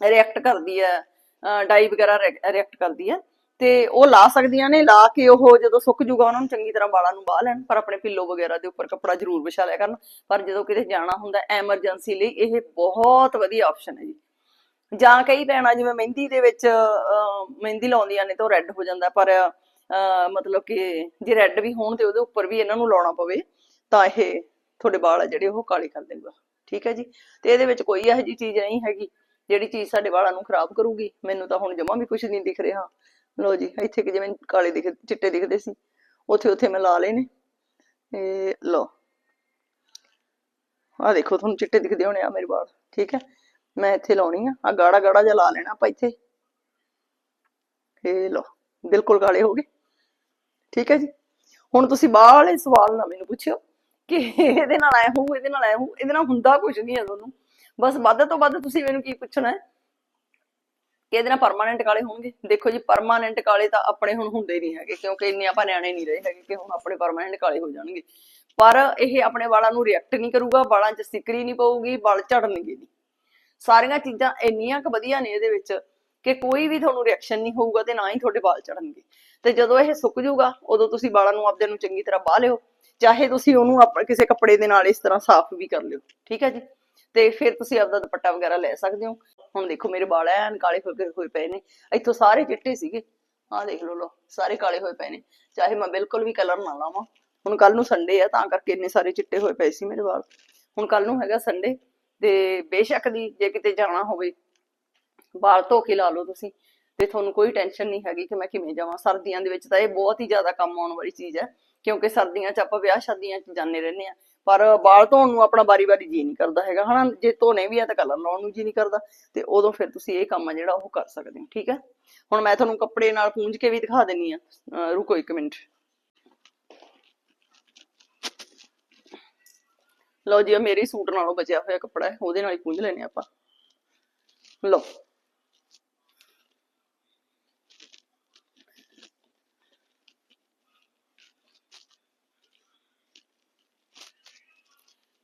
ਰਿਐਕਟ ਕਰਦੀ ਹੈ ਡਾਈ ਵਗੈਰਾ ਰਿਐਕਟ ਕਰਦੀ ਹੈ। ਤੇ ਉਹ ਲਾ ਸਕਦੀਆਂ ਨੇ, ਲਾ ਕੇ ਉਹ ਜਦੋਂ ਸੁੱਕ ਜੂਗਾ, ਉਹਨਾਂ ਨੂੰ ਚੰਗੀ ਤਰ੍ਹਾਂ ਵਾਲਾਂ ਨੂੰ ਬਾਹ ਲੈਣ, ਪਰ ਆਪਣੇ ਪਿੱਲੋ ਵਗੈਰਾ ਦੇ ਉੱਪਰ ਕੱਪੜਾ ਜ਼ਰੂਰ ਵਿਛਾ ਲਿਆ ਕਰਨ। ਪਰ ਜਦੋਂ ਕਿਤੇ ਜਾਣਾ ਹੁੰਦਾ ਐਮਰਜੈਂਸੀ ਲਈ, ਇਹ ਬਹੁਤ ਵਧੀਆ ਆਪਸ਼ਨ ਹੈ ਜੀ। ਜਾਂ ਕਈ ਭੈਣਾਂ, ਜਿਵੇਂ ਮਹਿੰਦੀ ਦੇ ਵਿੱਚ ਮਹਿੰਦੀ ਲਾਉਂਦੀਆਂ ਨੇ ਤਾਂ ਉਹ ਰੈੱਡ ਹੋ ਜਾਂਦਾ ਪਰ ਮਤਲਬ ਕਿ ਜੇ ਰੈੱਡ ਵੀ ਹੋਣ ਤੇ ਉਹਦੇ ਉੱਪਰ ਵੀ ਇਹਨਾਂ ਨੂੰ ਲਾਉਣਾ ਪਵੇ, ਤਾਂ ਇਹ ਤੁਹਾਡੇ ਵਾਲ ਆ ਜਿਹੜੇ ਉਹ ਕਾਲੇ ਕਰ ਦੇਊਗਾ। ਠੀਕ ਹੈ ਜੀ? ਤੇ ਇਹਦੇ ਵਿੱਚ ਕੋਈ ਇਹੋ ਜਿਹੀ ਚੀਜ਼ ਨਹੀਂ ਹੈਗੀ, ਜਿਹੜੀ ਚੀਜ਼ ਸਾਡੇ ਵਾਲਾਂ ਨੂੰ ਖਰਾਬ ਕਰੂਗੀ। ਮੈਨੂੰ ਤਾਂ ਹੁਣ ਜਮਾ ਵੀ ਕੁਝ ਨਹੀਂ ਦਿਖ ਰਿਹਾ। ਲੋ ਜੀ, ਇੱਥੇ ਕਿ ਜਿਵੇਂ ਕਾਲੇ ਦਿਖ, ਚਿੱਟੇ ਦਿਖਦੇ ਸੀ, ਉੱਥੇ ਉੱਥੇ ਮੈਂ ਲਾ ਲਏ ਨੇ ਇਹ ਲੋ ਆ ਦੇਖੋ, ਤੁਹਾਨੂੰ ਚਿੱਟੇ ਦਿਖਦੇ ਹੋਣੇ ਆ ਮੇਰੇ ਵਾਲ, ਠੀਕ ਹੈ? ਮੈਂ ਇੱਥੇ ਲਾਉਣੀ ਆ ਆ ਗਾੜਾ ਗਾੜਾ ਜਿਹਾ ਲਾ ਲੈਣਾ ਆਪਾਂ ਇੱਥੇ। ਇਹ ਲੋ ਬਿਲਕੁਲ ਕਾਲੇ ਹੋ ਗਏ, ਠੀਕ ਹੈ ਜੀ? ਹੁਣ ਤੁਸੀਂ ਬਾਹਲੇ ਸਵਾਲ ਨਾ ਮੈਨੂੰ ਪੁੱਛਿਓ ਕਿ ਇਹਦੇ ਨਾਲ ਐ ਹੋਊ, ਇਹਦੇ ਨਾਲ ਐ ਹੋਊ, ਇਹਦੇ ਨਾਲ ਹੁੰਦਾ ਕੁਝ ਨਹੀਂ ਹੈ ਤੁਹਾਨੂੰ। ਬਸ ਵੱਧ ਤੋਂ ਵੱਧ ਤੁਸੀਂ ਮੈਨੂੰ ਕੀ ਪੁੱਛਣਾ ਹੈ? ਕਿ ਇਹਦੇ ਨਾਲ ਪਰਮਾਨੈਂਟ ਕਾਲੇ ਹੋਣਗੇ? ਦੇਖੋ ਜੀ ਪਰਮਾਨੈਂਟ ਕਾਲੇ ਤਾਂ ਆਪਣੇ ਹੁਣ ਹੁੰਦੇ ਨਹੀਂ ਹੈਗੇ, ਕਿਉਂਕਿ ਇੰਨੇ ਆਪਾਂ ਨਿਆਣੇ ਨਹੀਂ ਰਹੇ ਹੈਗੇ ਕਿ ਹੁਣ ਆਪਣੇ ਪਰਮਾਨੈਂਟ ਕਾਲੇ ਹੋ ਜਾਣਗੇ। ਪਰ ਇਹ ਆਪਣੇ ਵਾਲਾਂ ਨੂੰ ਰਿਐਕਟ ਨਹੀਂ ਕਰੂਗਾ, ਵਾਲਾਂ 'ਚ ਸਿਕਰੀ ਨਹੀਂ ਪਊਗੀ, ਵਾਲ ਝੜਨਗੇ ਨਹੀਂ। ਸਾਰੀਆਂ ਚੀਜ਼ਾਂ ਇੰਨੀਆਂ ਕੁ ਵਧੀਆ ਨੇ ਇਹਦੇ ਵਿੱਚ ਕਿ ਕੋਈ ਵੀ ਤੁਹਾਨੂੰ ਰਿਐਕਸ਼ਨ ਨਹੀਂ ਹੋਊਗਾ ਤੇ ਨਾ ਹੀ ਤੁਹਾਡੇ ਵਾਲ ਝੜਨਗੇ। ਤੇ ਜਦੋਂ ਇਹ ਸੁੱਕ ਜਾਊਗਾ, ਉਦੋਂ ਤੁਸੀਂ ਵਾਲਾਂ ਨੂੰ ਆਪਦੇ ਨੂੰ ਚੰਗੀ ਤਰ੍ਹਾਂ ਬਾਹ ਲਿਓ, ਚਾਹੇ ਤੁਸੀਂ ਉਹਨੂੰ ਆਪਣੇ ਕਿਸੇ ਕੱਪੜੇ ਦੇ ਨਾਲ ਇਸ ਤਰ੍ਹਾਂ ਸਾਫ਼ ਵੀ ਕਰ ਲਿਓ। ਠੀਕ ਹੈ ਜੀ? ਤੇ ਫਿਰ ਤੁਸੀਂ ਆਪਦਾ ਦੁਪੱਟਾ ਵਗੈਰਾ ਲੈ ਸਕਦੇ ਹੋ। ਹੁਣ ਦੇਖੋ ਮੇਰੇ ਵਾਲ ਐਨ ਕਾਲੇ ਹੋਏ ਹੋਏ ਪਏ ਨੇ। ਇੱਥੋਂ ਸਾਰੇ ਚਿੱਟੇ ਸੀਗੇ। ਆਹ ਦੇਖ ਲਓ ਲੋ ਸਾਰੇ ਕਾਲੇ ਹੋਏ ਪਏ ਨੇ। ਚਾਹੇ ਮੈਂ ਬਿਲਕੁਲ ਵੀ ਕਲਰ ਨਾ ਲਾਵਾਂ। ਹੁਣ ਕੱਲ ਨੂੰ ਸੰਡੇ ਆ, ਤਾਂ ਕਰਕੇ ਇੰਨੇ ਸਾਰੇ ਚਿੱਟੇ ਹੋਏ ਪਏ ਸੀ ਮੇਰੇ ਵਾਲ। ਹੁਣ ਕੱਲ ਨੂੰ ਹੈਗਾ ਸੰਡੇ ਤੇ ਬੇਸ਼ੱਕ ਦੀ ਜੇ ਕਿਤੇ ਜਾਣਾ ਹੋਵੇ, ਵਾਲ ਧੋ ਕੇ ਲਾ ਲਓ ਤੁਸੀਂ। ਤੇ ਤੁਹਾਨੂੰ ਕੋਈ ਟੈਨਸ਼ਨ ਨਹੀਂ ਹੈਗੀ ਕਿ ਮੈਂ ਕਿਵੇਂ ਜਾਵਾਂ। ਸਰਦੀਆਂ ਦੇ ਵਿੱਚ ਤਾਂ ਇਹ ਬਹੁਤ ਹੀ ਜ਼ਿਆਦਾ ਕੰਮ ਆਉਣ ਵਾਲੀ ਚੀਜ਼ ਹੈ। ਕਿਉਂਕਿ ਸਰਦੀਆਂ 'ਚ ਆਪਾਂ ਵਿਆਹ ਸ਼ਾਦੀਆਂ 'ਚ ਜਾਂਦੇ ਰਹਿੰਦੇ ਆ ਪਰ ਵਾਲ ਧੋਣ ਨੂੰ ਆਪਣਾ ਬਾਰੀ-ਬਾਰੀ ਜੀ ਨਹੀਂ ਕਰਦਾ ਹੈਗਾ, ਹਨਾ? ਜੇ ਧੋਣੇ ਵੀ ਆ ਤਾਂ ਕਲਰ ਲਾਉਣ ਨੂੰ ਜੀ ਨਹੀਂ ਕਰਦਾ, ਤੇ ਉਦੋਂ ਫਿਰ ਤੁਸੀਂ ਇਹ ਕੰਮ ਆ ਜਿਹੜਾ ਉਹ ਕਰ ਸਕਦੇ ਹੋ, ਠੀਕ ਹੈ ਹੁਣ ਮੈਂ ਤੁਹਾਨੂੰ ਕੱਪੜੇ ਨਾਲ ਪੂੰਝ ਕੇ ਵੀ ਦਿਖਾ ਦਿੰਨੀ ਆ। ਰੁਕੋ ਇੱਕ ਮਿੰਟ। ਲਓ ਜੀ ਇਹ ਮੇਰੇ ਸੂਟ ਨਾਲੋਂ ਬਚਿਆ ਹੋਇਆ ਕੱਪੜਾ ਹੈ, ਉਹਦੇ ਨਾਲ ਹੀ ਪੂੰਝ ਲੈਨੇ ਆਪਾਂ। ਲਓ।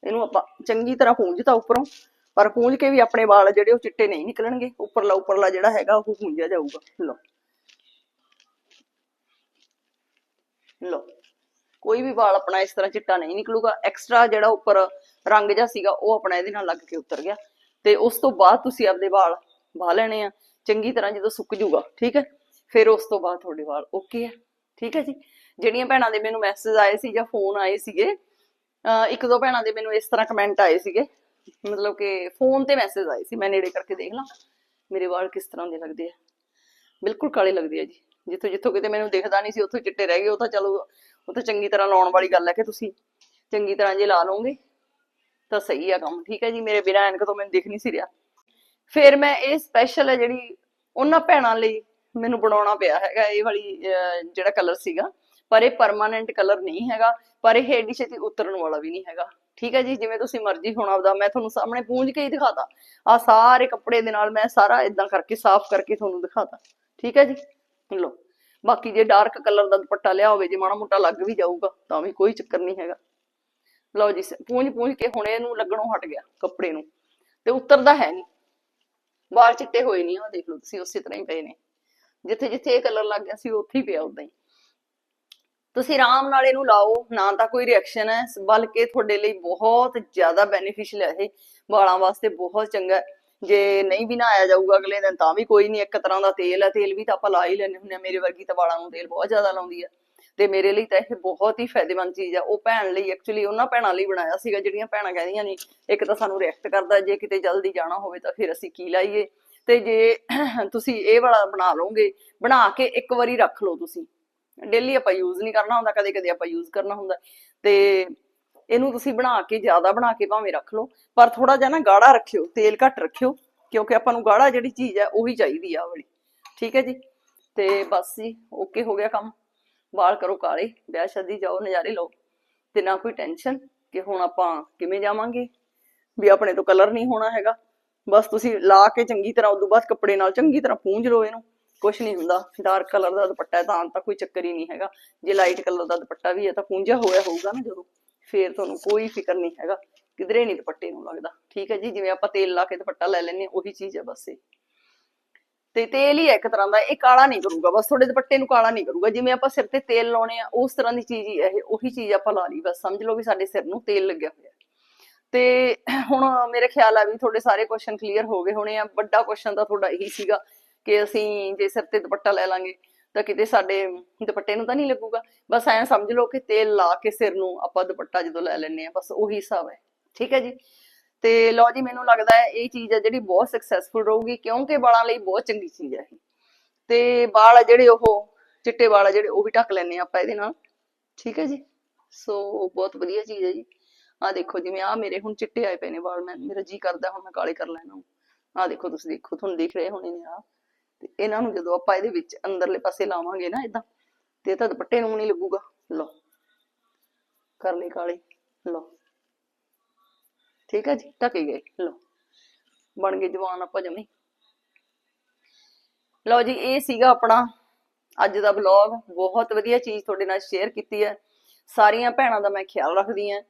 ਇਹਨੂੰ ਆਪਾਂ ਚੰਗੀ ਤਰ੍ਹਾਂ ਪੂੰਝਤਾ ਉੱਪਰੋਂ, ਪਰ ਪੂੰਝ ਕੇ ਵੀ ਆਪਣੇ ਵਾਲ ਜਿਹੜੇ ਉਹ ਚਿੱਟੇ ਨਹੀਂ ਨਿਕਲਣਗੇ, ਉੱਪਰਲਾ ਉੱਪਰਲਾ ਜਿਹੜਾ ਹੈਗਾ ਉਹ ਪੂੰਝਿਆ ਜਾਊਗਾ। ਲਓ। ਲਓ। ਕੋਈ ਵੀ ਵਾਲ ਆਪਣਾ ਇਸ ਤਰ੍ਹਾਂ ਚਿੱਟਾ ਨਹੀਂ ਨਿਕਲੂਗਾ। ਐਕਸਟਰਾ ਜਿਹੜਾ ਉੱਪਰ ਰੰਗ ਜਿਹਾ ਸੀਗਾ, ਉਹ ਆਪਣਾ ਇਹਦੇ ਨਾਲ ਲੱਗ ਕੇ ਉਤਰ ਗਿਆ। ਤੇ ਉਸ ਤੋਂ ਬਾਅਦ ਤੁਸੀਂ ਆਪਦੇ ਵਾਲ ਵਾਹ ਲੈਣੇ ਆ। ਚੰਗੀ ਤਰ੍ਹਾਂ ਜਦੋਂ ਸੁੱਕ ਜੂਗਾ ਠੀਕ ਹੈ? ਫਿਰ ਉਸ ਤੋਂ ਬਾਅਦ ਤੁਹਾਡੇ ਵਾਲ ਓਕੇ ਹੈ ਠੀਕ ਹੈ ਜੀ? ਜਿਹੜੀਆਂ ਭੈਣਾਂ ਦੇ ਮੈਨੂੰ ਮੈਸੇਜ ਆਏ ਸੀ ਜਾਂ ਫੋਨ ਆਏ ਸੀਗੇ ਇੱਕ ਦੋ ਭੈਣਾਂ ਦੇ ਮੈਨੂੰ ਇਸ ਤਰ੍ਹਾਂ ਕਮੈਂਟ ਆਏ ਸੀਗੇ। ਮਤਲਬ ਕਿ ਫੋਨ ਤੇ ਮੈਸੇਜ ਆਏ ਸੀ। ਮੈਂ ਨੇੜੇ ਕਰਕੇ ਦੇਖ ਲਾਂ ਮੇਰੇ ਵਾਲ ਕਿਸ ਤਰ੍ਹਾਂ ਦੇ ਲੱਗਦੇ ਆ। ਬਿਲਕੁਲ ਕਾਲੇ ਲੱਗਦੇ ਆ ਜੀ। ਜਿੱਥੋਂ ਜਿੱਥੋਂ ਕਿਤੇ ਮੈਨੂੰ ਦਿਖਦਾ ਨਹੀਂ ਸੀ ਉੱਥੋਂ ਚਿੱਟੇ ਰਹਿ ਗਏ। ਉਹ ਤਾਂ ਚਲੋ ਉਹ ਤਾਂ ਚੰਗੀ ਤਰ੍ਹਾਂ ਲਾਉਣ ਵਾਲੀ ਗੱਲ ਹੈ ਕਿ ਤੁਸੀਂ ਚੰਗੀ ਤਰ੍ਹਾਂ ਜੇ ਲਾ ਲਓਗੇ ਤਾਂ ਸਹੀ ਆ ਕੰਮ। ਠੀਕ ਹੈ ਜੀ ਮੇਰੇ ਬਿਨਾਂ ਐਨਕ ਤੋਂ ਮੈਨੂੰ ਦਿਖ ਨਹੀਂ ਸੀ ਰਿਹਾ। ਫਿਰ ਮੈਂ ਇਹ ਸਪੈਸ਼ਲ ਹੈ ਜਿਹੜੀ ਉਹਨਾਂ ਭੈਣਾਂ ਲਈ ਮੈਨੂੰ ਬਣਾਉਣਾ ਪਿਆ ਹੈਗਾ। ਇਹ ਵਾਲੀ ਅਹ, ਜਿਹੜਾ ਕਲਰ ਸੀਗਾ। ਪਰ ਇਹ ਪਰਮਾਨੈਂਟ ਕਲਰ ਨਹੀਂ ਹੈਗਾ, ਪਰ ਇਹ ਏਡੀ ਛੇਤੀ ਉਤਰਨ ਵਾਲਾ ਵੀ ਨਹੀਂ ਹੈਗਾ। ਠੀਕ ਹੈ ਜੀ, ਜਿਵੇਂ ਤੁਸੀਂ ਮਰਜ਼ੀ ਹੁਣ ਆਪਦਾ ਮੈਂ ਤੁਹਾਨੂੰ ਸਾਹਮਣੇ ਪੂੰਝ ਕੇ ਹੀ ਦਿਖਾਤਾ। ਆ ਸਾਰੇ ਕੱਪੜੇ ਦੇ ਨਾਲ ਮੈਂ ਸਾਰਾ ਇਦਾਂ ਕਰਕੇ, ਸਾਫ਼ ਕਰਕੇ ਤੁਹਾਨੂੰ ਦਿਖਾਤਾ। ਠੀਕ ਹੈ ਜੀ? ਲੋ ਬਾਕੀ ਜੇ ਡਾਰਕ ਕਲਰ ਦਾ ਦੁਪੱਟਾ ਲਿਆ ਹੋਵੇ, ਜੇ ਮਾੜਾ ਮੋਟਾ ਲੱਗ ਵੀ ਜਾਊਗਾ, ਤਾਂ ਵੀ ਕੋਈ ਚੱਕਰ ਨਹੀਂ ਹੈਗਾ। ਲਓ ਜੀ, ਸ- ਪੂੰਝ ਪੂੰਝ ਕੇ ਹੁਣ ਇਹਨੂੰ ਲੱਗਣੋਂ ਹਟ ਗਿਆ, ਕੱਪੜੇ ਨੂੰ। ਤੇ ਉਤਰਦਾ ਹੈ ਨਹੀਂ। ਵਾਲ ਚਿੱਟੇ ਹੋਏ ਨਹੀਂ ਆ ਦੇਖ ਲਓ, ਤੁਸੀਂ ਉਸੇ ਤਰ੍ਹਾਂ ਹੀ ਪਏ ਨੇ। ਜਿੱਥੇ ਜਿੱਥੇ ਇਹ ਕਲਰ ਲੱਗ ਗਿਆ ਸੀ, ਉੱਥੇ ਹੀ ਪਿਆ ਉਦਾਂ ਹੀ। ਤੁਸੀਂ ਆਰਾਮ ਨਾਲ ਇਹਨੂੰ ਲਾਓ, ਨਾ ਤਾਂ ਕੋਈ ਰਿਐਕਸ਼ਨ ਹੈ, ਬਲਕਿ ਤੁਹਾਡੇ ਲਈ ਬਹੁਤ ਜ਼ਿਆਦਾ ਬੈਨੀਫੀਸ਼ੀਅਲ ਹੈ ਇਹ, ਵਾਲਾਂ ਵਾਸਤੇ ਬਹੁਤ ਚੰਗਾ ਜੇ ਨਹੀਂ ਵੀ ਨਹਾਇਆ ਜਾਊਗਾ ਅਗਲੇ ਦਿਨ, ਤਾਂ ਵੀ ਕੋਈ ਨਹੀਂ, ਇੱਕ ਤਰ੍ਹਾਂ ਦਾ ਤੇਲ ਹੈ, ਤੇਲ ਵੀ ਤਾਂ ਆਪਾਂ ਲਾ ਹੀ ਲੈਂਦੇ ਹੁੰਦੇ ਆ ਮੇਰੇ ਵਰਗੀ ਤਾਂ ਵਾਲਾਂ ਨੂੰ ਤੇਲ ਬਹੁਤ ਜ਼ਿਆਦਾ ਲਾਉਂਦੀ ਹੈ। ਤੇ ਮੇਰੇ ਲਈ ਤਾਂ ਇਹ ਬਹੁਤ ਹੀ ਫਾਇਦੇਮੰਦ ਚੀਜ਼ ਆ ਉਹ ਭੈਣ ਲਈ ਐਕਚੁਅਲੀ ਉਹਨਾਂ ਭੈਣਾਂ ਲਈ ਬਣਾਇਆ ਸੀਗਾ, ਜਿਹੜੀਆਂ ਭੈਣਾਂ ਕਹਿੰਦੀਆਂ ਨੇ, ਇੱਕ ਤਾਂ ਸਾਨੂੰ ਰਿਐਕਟ ਕਰਦਾ, ਜੇ ਕਿਤੇ ਜਲਦੀ ਜਾਣਾ ਹੋਵੇ ਤਾਂ ਫਿਰ ਅਸੀਂ ਕੀ ਲਾਈਏ? ਤੇ ਜੇ ਤੁਸੀਂ ਇਹ ਵਾਲਾ ਬਣਾ ਲਓਗੇ, ਬਣਾ ਕੇ ਇੱਕ ਵਾਰੀ ਰੱਖ ਲਓ ਤੁਸੀਂ। ਡੇਲੀ ਆਪਾਂ ਯੂਜ਼ ਨਹੀਂ ਕਰਨਾ ਹੁੰਦਾ, ਕਦੇ ਕਦੇ ਆਪਾਂ ਯੂਜ਼ ਕਰਨਾ ਹੁੰਦਾ। ਤੇ ਇਹਨੂੰ ਤੁਸੀਂ ਬਣਾ ਕੇ, ਜ਼ਿਆਦਾ ਬਣਾ ਕੇ ਭਾਵੇਂ ਰੱਖ ਲਓ, ਪਰ ਥੋੜਾ ਜਿਹਾ ਨਾ ਗਾੜਾ ਰੱਖਿਓ, ਤੇਲ ਘੱਟ ਰੱਖਿਓ, ਕਿਉਂਕਿ ਆਪਾਂ ਨੂੰ ਗਾੜਾ ਜਿਹੜੀ ਚੀਜ਼ ਹੈ, ਉਹੀ ਚਾਹੀਦੀ ਆ ਵਾਲੀ। ਠੀਕ ਹੈ ਜੀ? ਤੇ ਬਸ ਜੀ ਓਕੇ ਹੋ ਗਿਆ ਕੰਮ। ਵਾਲ ਕਰੋ ਕਾਲੇ, ਵਿਆਹ ਸ਼ਾਦੀ ਜਾਓ, ਨਜ਼ਾਰੇ ਲਓ। ਤੇ ਨਾ ਕੋਈ ਟੈਨਸ਼ਨ ਕਿ ਹੁਣ ਆਪਾਂ ਕਿਵੇਂ ਜਾਵਾਂਗੇ? ਵੀ ਆਪਣੇ ਤੋਂ ਕਲਰ ਨਹੀਂ ਹੋਣਾ ਹੈਗਾ। ਬਸ ਤੁਸੀਂ ਲਾ ਕੇ ਚੰਗੀ ਤਰ੍ਹਾਂ, ਉਦੋਂ ਬਾਅਦ ਕੱਪੜੇ ਨਾਲ ਚੰਗੀ ਤਰ੍ਹਾਂ ਪੂੰਝ ਲਓ ਇਹਨੂੰ। ਕੁਝ ਨਹੀਂ ਹੁੰਦਾ। ਡਾਰਕ ਕਲਰ ਦਾ ਦੁਪੱਟਾ ਹੈ ਤਾਂ ਤਾਂ ਕੋਈ ਚੱਕਰ ਹੀ ਨਹੀਂ ਹੈਗਾ। ਜੇ ਲਾਈਟ ਕਲਰ ਦਾ ਦੁਪੱਟਾ ਵੀ ਹੈ ਤਾਂ ਪੂੰਝਿਆ ਹੋਇਆ ਹੋਊਗਾ ਨਾ ਜਦੋਂ। ਫੇਰ ਤੁਹਾਨੂੰ ਕੋਈ ਫਿਕਰ ਨਹੀਂ ਹੈਗਾ। ਕਿਧਰੇ ਨਹੀਂ ਦੁਪੱਟੇ ਨੂੰ ਲੱਗਦਾ। ਠੀਕ ਹੈ ਜੀ, ਜਿਵੇਂ ਆਪਾਂ ਤੇਲ ਲਾ ਕੇ ਦੁਪੱਟਾ ਲੈ ਲੈਂਦੇ ਉਹੀ ਚੀਜ਼ ਹੈ ਬਸ ਇਹ। ਤੇ ਤੇਲ ਹੀ ਇੱਕ ਤਰ੍ਹਾਂ ਦਾ। ਇਹ ਕਾਲਾ ਨਹੀਂ ਕਰੂਗਾ। ਬਸ ਤੁਹਾਡੇ ਦੁਪੱਟੇ ਨੂੰ ਕਾਲਾ ਨਹੀਂ ਕਰੂਗਾ। ਜਿਵੇਂ ਆਪਾਂ ਸਿਰ ਤੇ ਤੇਲ ਲਾਉਣੇ ਆ ਉਸ ਤਰ੍ਹਾਂ ਦੀ ਚੀਜ਼ ਹੀ ਇਹ। ਉਹੀ ਚੀਜ਼ ਆਪਾਂ ਲਾ ਲਈ। ਬਸ ਸਮਝ ਲਓ ਵੀ ਸਾਡੇ ਸਿਰ ਨੂੰ ਤੇਲ ਲੱਗਿਆ ਹੋਇਆ ਤੇ ਹੁਣ ਮੇਰੇ ਖਿਆਲ ਆ ਵੀ ਤੁਹਾਡੇ ਸਾਰੇ ਕੁਐਸਚਨ ਕਲੀਅਰ ਹੋ ਗਏ ਹੋਣੇ ਆ। ਵੱਡਾ ਕੁਐਸਚਨ ਤਾਂ ਤੁਹਾਡਾ ਇਹੀ ਸੀਗਾ ਕਿ ਅਸੀਂ ਜੇ ਸਿਰ ਤੇ ਦੁਪੱਟਾ ਲੈ ਲਾਂਗੇ ਤਾਂ ਕਿਤੇ ਸਾਡੇ ਦੁਪੱਟੇ ਨੂੰ ਤਾਂ ਨਹੀਂ ਲੱਗੂਗਾ। ਬਸ ਐਂ ਸਮਝ ਲਓ ਕਿ ਤੇਲ ਲਾ ਕੇ ਸਿਰ ਨੂੰ ਆਪਾਂ ਦੁਪੱਟਾ ਜਦੋਂ ਲੈ ਲੈਂਦੇ ਆ ਬਸ ਉਹੀ ਹਿਸਾਬ ਹੈ। ਠੀਕ ਹੈ ਜੀ? ਤੇ ਲਓ ਜੀ, ਮੈਨੂੰ ਲੱਗਦਾ ਹੈ ਇਹ ਚੀਜ਼ ਹੈ ਜਿਹੜੀ ਬਹੁਤ ਸਕਸੈਸਫੁਲ ਰਹੂਗੀ, ਕਿਉਂਕਿ ਵਾਲਾਂ ਲਈ ਬਹੁਤ ਚੰਗੀ ਚੀਜ਼ ਹੈ ਇਹ। ਤੇ ਵਾਲ ਜਿਹੜੇ ਉਹ ਚਿੱਟੇ ਵਾਲ ਜਿਹੜੇ ਉਹ ਵੀ ਢੱਕ ਲੈਣੇ ਆਪਾਂ ਇਹਦੇ ਨਾਲ। ਠੀਕ ਹੈ ਜੀ? ਸੋ ਬਹੁਤ ਵਧੀਆ ਚੀਜ਼ ਹੈ ਜੀ। ਆ ਦੇਖੋ ਜਿਵੇਂ ਆ ਮੇਰੇ ਹੁਣ ਚਿੱਟੇ ਆਏ ਪਏ ਨੇ ਵਾਲ, ਮੈਂ ਮੇਰਾ ਜੀ ਕਰਦਾ, ਹੁਣ ਮੈਂ ਕਾਲੇ ਕਰ ਲੈਣਾ। ਆ ਦੇਖੋ ਤੁਸੀਂ ਦੇਖੋ, ਤੁਹਾਨੂੰ ਦੇਖ ਰਹੇ ਹੋਣੇ ਨੇ ਆ ਤੇ ਇਹਨਾਂ ਨੂੰ ਜਦੋਂ ਆਪਾਂ ਇਹਦੇ ਵਿੱਚ ਅੰਦਰਲੇ ਪਾਸੇ ਲਾਵਾਂਗੇ ਨਾ ਇਦਾਂ ਤੇ ਇਹ ਤਾਂ ਦੁਪੱਟੇ ਨੂੰ ਨਹੀਂ ਲੱਗੂਗਾ। ਲਓ ਕਰ ਲਈ ਕਾਲੇ, ਲਓ। ਠੀਕ ਹੈ ਜੀ, ਢਕੇ ਗਏ। ਲਓ, ਬਣ ਗਏ ਜਵਾਨ ਆਪਾਂ ਜਮੀ। ਲਓ ਜੀ, ਇਹ ਸੀਗਾ ਆਪਣਾ ਅੱਜ ਦਾ ਵਲੌਗ ਬਹੁਤ ਵਧੀਆ ਚੀਜ਼ ਤੁਹਾਡੇ ਨਾਲ ਸ਼ੇਅਰ ਕੀਤੀ ਹੈ। ਸਾਰੀਆਂ ਭੈਣਾਂ ਦਾ ਮੈਂ ਖਿਆਲ ਰੱਖਦੀ ਹਾਂ।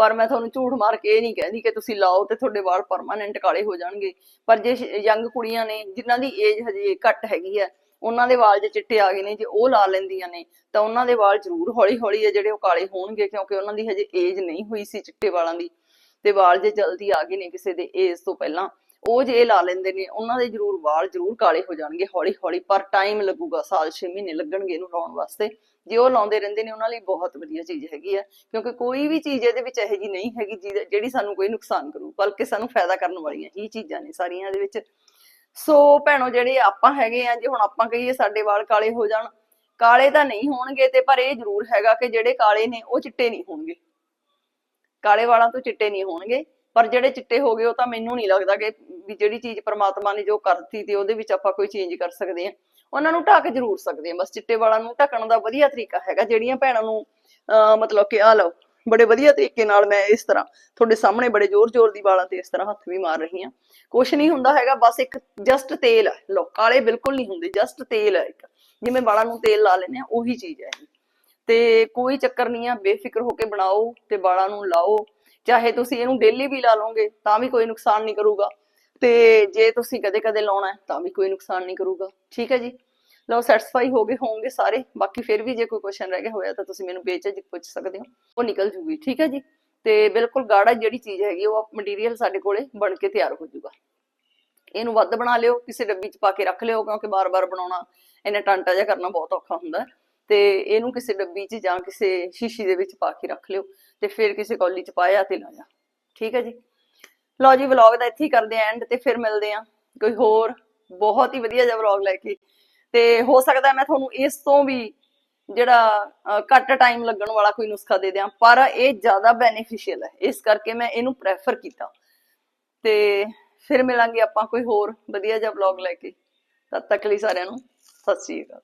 ਪਰ ਮੈਂ ਤੁਹਾਨੂੰ ਝੂਠ ਮਾਰ ਕੇ ਇਹ ਨਹੀਂ ਕਹਿੰਦੀ ਕਿ ਤੁਸੀਂ ਲਾਓ ਤੇ ਤੁਹਾਡੇ ਵਾਲ ਪਰਮਾਨੈਂਟ ਕਾਲੇ ਹੋ ਜਾਣਗੇ। ਪਰ ਜੇ ਯੰਗ ਕੁੜੀਆਂ ਨੇ, ਜਿਨ੍ਹਾਂ ਦੀ ਏਜ ਹਜੇ ਘੱਟ ਹੈਗੀ ਹੈ, ਉਹਨਾਂ ਦੇ ਵਾਲ ਜੇ ਚਿੱਟੇ ਆ ਗਏ ਨੇ, ਜੇ ਉਹ ਲਾ ਲੈਂਦੀਆਂ ਨੇ, ਤਾਂ ਉਹਨਾਂ ਦੇ ਵਾਲ ਜ਼ਰੂਰ ਹੌਲੀ ਹੌਲੀ ਹੈ ਜਿਹੜੇ ਉਹ ਕਾਲੇ ਹੋਣਗੇ, ਕਿਉਂਕਿ ਉਹਨਾਂ ਦੀ ਹਜੇ ਏਜ ਨਹੀਂ ਹੋਈ ਸੀ ਚਿੱਟੇ ਵਾਲਾਂ ਦੀ। ਤੇ ਵਾਲ ਜੇ ਜਲਦੀ ਆ ਗਏ ਨੇ ਕਿਸੇ ਦੇ ਏਜ ਤੋਂ ਪਹਿਲਾਂ ਉਹ ਜੇ ਲਾ ਲੈਂਦੇ ਨੇ, ਉਹਨਾਂ ਦੇ ਜ਼ਰੂਰ ਵਾਲ ਜ਼ਰੂਰ ਕਾਲੇ ਹੋ ਜਾਣਗੇ ਹੌਲੀ ਹੌਲੀ, ਪਰ ਟਾਈਮ ਲੱਗੂਗਾ, ਸਾਲ 6 ਮਹੀਨੇ ਲੱਗਣਗੇ ਇਹਨੂੰ ਲਾਉਣ ਵਾਸਤੇ। ਜੇ ਉਹ ਲਾਉਂਦੇ ਰਹਿੰਦੇ ਨੇ, ਉਹਨਾਂ ਲਈ ਬਹੁਤ ਵਧੀਆ ਚੀਜ਼ ਹੈਗੀ ਆ, ਕਿਉਂਕਿ ਕੋਈ ਵੀ ਚੀਜ਼ ਇਹਦੇ ਵਿੱਚ ਇਹੋ ਜੀ ਨਹੀਂ ਹੈਗੀ ਜਿਹੜੀ ਸਾਨੂੰ ਕੋਈ ਨੁਕਸਾਨ ਕਰੂ, ਬਲਕਿ ਸਾਨੂੰ ਫਾਇਦਾ ਕਰਨ ਵਾਲੀਆਂ ਹੀ ਚੀਜ਼ਾਂ ਨੇ ਸਾਰੀਆਂ ਇਹਦੇ ਵਿੱਚ। ਸੋ ਭੈਣੋ, ਜਿਹੜੇ ਆਪਾਂ ਹੈਗੇ ਆ, ਜੇ ਹੁਣ ਆਪਾਂ ਕਹੀਏ ਸਾਡੇ ਵਾਲ ਕਾਲੇ ਹੋ ਜਾਣ, ਕਾਲੇ ਤਾਂ ਨਹੀਂ ਹੋਣਗੇ ਤੇ ਪਰ ਇਹ ਜ਼ਰੂਰ ਹੈਗਾ ਕਿ ਜਿਹੜੇ ਕਾਲੇ ਨੇ, ਉਹ ਚਿੱਟੇ ਨਹੀਂ ਹੋਣਗੇ। ਕਾਲੇ ਵਾਲਾਂ ਤੋਂ ਚਿੱਟੇ ਨਹੀਂ ਹੋਣਗੇ। ਪਰ ਜਿਹੜੇ ਚਿੱਟੇ ਹੋ ਗਏ, ਉਹ ਤਾਂ ਮੈਨੂੰ ਨਹੀਂ ਲੱਗਦਾ ਕਿ ਵੀ ਜਿਹੜੀ ਚੀਜ਼ ਪ੍ਰਮਾਤਮਾ ਨੇ ਜੋ ਕਰਤੀ ਤੇ ਉਹਦੇ ਵਿੱਚ ਆਪਾਂ ਕੋਈ ਚੇਂਜ ਕਰ ਸਕਦੇ ਆ ਉਹਨਾਂ ਨੂੰ ਢੱਕ ਜ਼ਰੂਰ ਸਕਦੇ ਆ ਬਸ ਚਿੱਟੇ ਵਾਲਾਂ ਨੂੰ ਢੱਕਣ ਦਾ ਵਧੀਆ ਤਰੀਕਾ ਹੈਗਾ। ਜਿਹੜੀਆਂ ਭੈਣਾਂ ਨੂੰ ਮਤਲਬ ਕਿ ਆ ਲਓ, ਬੜੇ ਵਧੀਆ ਤਰੀਕੇ ਨਾਲ ਮੈਂ ਇਸ ਤਰ੍ਹਾਂ ਤੁਹਾਡੇ ਸਾਹਮਣੇ ਬੜੇ ਜ਼ੋਰ-ਜ਼ੋਰ ਦੀ ਵਾਲਾਂ ਤੇ ਇਸ ਤਰ੍ਹਾਂ ਹੱਥ ਵੀ ਮਾਰ ਰਹੀ ਆ ਕੁਛ ਨਹੀਂ ਹੁੰਦਾ ਹੈਗਾ। ਬਸ ਇੱਕ ਜਸਟ ਤੇਲ ਹੈ ਲੋ ਕਾਲੇ ਬਿਲਕੁਲ ਨਹੀਂ ਹੁੰਦੇ। ਜਸਟ ਤੇਲ ਹੈ ਇੱਕ। ਜਿਵੇਂ ਵਾਲਾਂ ਨੂੰ ਤੇਲ ਲਾ ਲੈਂਦੇ ਆ ਉਹੀ ਚੀਜ਼ ਹੈ ਤੇ ਕੋਈ ਚੱਕਰ ਨਹੀਂ ਆ। ਬੇਫਿਕਰ ਹੋ ਕੇ ਬਣਾਓ ਤੇ ਵਾਲਾਂ ਨੂੰ ਲਾਓ। ਚਾਹੇ ਤੁਸੀਂ ਇਹਨੂੰ ਡੇਲੀ ਵੀ ਲਾ ਲਓਗੇ, ਤਾਂ ਵੀ ਕੋਈ ਨੁਕਸਾਨ ਨਹੀਂ ਕਰੂਗਾ। ਤੇ ਜੇ ਤੁਸੀਂ ਕਦੇ-ਕਦੇ ਲਾਉਣਾ ਤਾਂ ਵੀ ਕੋਈ ਨੁਕਸਾਨ ਨਹੀਂ ਕਰੂਗਾ। ਠੀਕ ਹੈ ਜੀ? ਲਓ ਸੈਟੀਸਫਾਈ ਹੋ ਗਏ ਹੋਵੋਗੇ ਸਾਰੇ। ਬਾਕੀ ਫਿਰ ਵੀ ਜੇ ਕੋਈ ਕੁਐਸਚਨ ਰਹਿ ਗਿਆ ਹੋਇਆ, ਤਾਂ ਤੁਸੀਂ ਮੈਨੂੰ ਬੇਚਿਜਕ ਪੁੱਛ ਸਕਦੇ ਹੋ। ਉਹ ਨਿਕਲ ਜੂਗੀ, ਠੀਕ ਹੈ ਜੀ? ਤੇ ਬਿਲਕੁਲ ਗਾੜਾ ਜਿਹੜੀ ਚੀਜ਼ ਹੈਗੀ, ਉਹ ਮਟੀਰੀਅਲ ਸਾਡੇ ਕੋਲੇ ਬਣ ਕੇ ਤਿਆਰ ਹੋ ਜਾਊਗਾ ਇਹਨੂੰ ਵੱਧ ਬਣਾ ਲਿਓ, ਕਿਸੇ ਡੱਬੀ 'ਚ ਪਾ ਕੇ ਰੱਖ ਲਿਓ, ਕਿਉਂਕਿ ਬਾਰ-ਬਾਰ ਬਣਾਉਣਾ, ਇਹਨੇ ਟਾਂਟਾ ਜਿਹਾ ਕਰਨਾ ਬਹੁਤ ਔਖਾ ਹੁੰਦਾ ਤੇ ਇਹਨੂੰ ਕਿਸੇ ਡੱਬੀ 'ਚ ਜਾਂ ਕਿਸੇ ਸ਼ੀਸ਼ੀ ਦੇ ਵਿੱਚ ਪਾ ਕੇ ਰੱਖ ਲਿਓ। ਤੇ ਫਿਰ ਕਿਸੇ ਕੌਲੀ 'ਚ ਪਾਇਆ ਤੇ ਲਾਇਆ। ਠੀਕ ਹੈ ਜੀ? ਲਓ ਜੀ ਵਲੌਗ ਦਾ ਇੱਥੇ ਹੀ ਕਰਦੇ ਆਂ ਐਂਡ ਤੇ ਫਿਰ ਮਿਲਦੇ ਆਂ ਕੋਈ ਹੋਰ ਬਹੁਤ ਹੀ ਵਧੀਆ ਜਿਹਾ ਵਲੌਗ ਲੈ ਕੇ। ਤੇ ਹੋ ਸਕਦਾ ਮੈਂ ਤੁਹਾਨੂੰ ਇਸ ਤੋਂ ਵੀ ਜਿਹੜਾ ਘੱਟ ਟਾਈਮ ਲੱਗਣ ਵਾਲਾ ਕੋਈ ਨੁਸਖਾ ਦੇ ਦਿਆਂ, ਪਰ ਇਹ ਜ਼ਿਆਦਾ ਬੈਨੀਫੀਸ਼ੀਅਲ ਹੈ। ਇਸ ਕਰਕੇ ਮੈਂ ਇਹਨੂੰ ਪ੍ਰੈਫਰ ਕੀਤਾ। ਤੇ ਫਿਰ ਮਿਲਾਂਗੇ ਆਪਾਂ ਕੋਈ ਹੋਰ ਵਧੀਆ ਜਿਹਾ ਵਲੌਗ ਲੈ ਕੇ। ਤਦ ਤੱਕ ਲਈ ਸਾਰਿਆਂ ਨੂੰ ਸਤਿ ਸ੍ਰੀ ਅਕਾਲ।